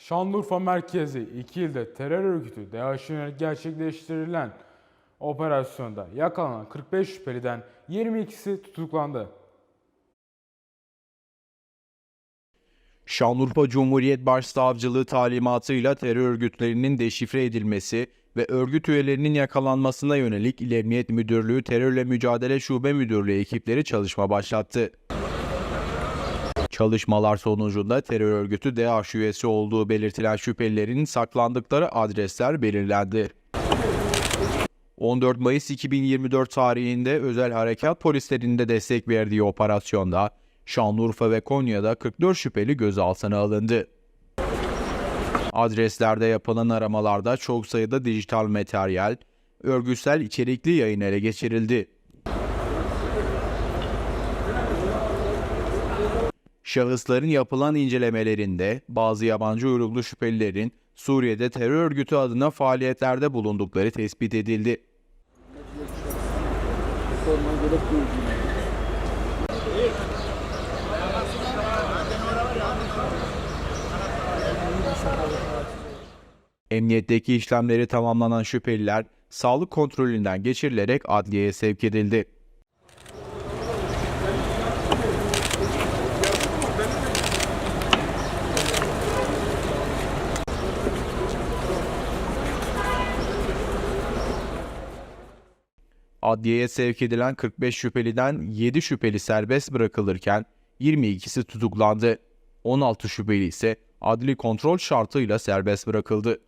Şanlıurfa merkezi 2 ilde terör örgütü DAEŞ'e gerçekleştirilen operasyonda yakalanan 45 şüpheliden 22'si tutuklandı. Şanlıurfa Cumhuriyet Başsavcılığı talimatıyla terör örgütlerinin deşifre edilmesi ve örgüt üyelerinin yakalanmasına yönelik İl Emniyet Müdürlüğü Terörle Mücadele Şube Müdürlüğü ekipleri çalışma başlattı. Çalışmalar sonucunda terör örgütü DAEŞ üyesi olduğu belirtilen şüphelilerin saklandıkları adresler belirlendi. 14 Mayıs 2024 tarihinde özel harekat polislerinde destek verdiği operasyonda Şanlıurfa ve Konya'da 44 şüpheli gözaltına alındı. Adreslerde yapılan aramalarda çok sayıda dijital materyal, örgütsel içerikli yayın ele geçirildi. Şahısların yapılan incelemelerinde bazı yabancı uyruklu şüphelilerin Suriye'de terör örgütü adına faaliyetlerde bulundukları tespit edildi. Emniyetteki işlemleri tamamlanan şüpheliler sağlık kontrolünden geçirilerek adliyeye sevk edildi. Adliyeye sevk edilen 45 şüpheliden 7 şüpheli serbest bırakılırken 22'si tutuklandı. 16 şüpheli ise adli kontrol şartıyla serbest bırakıldı.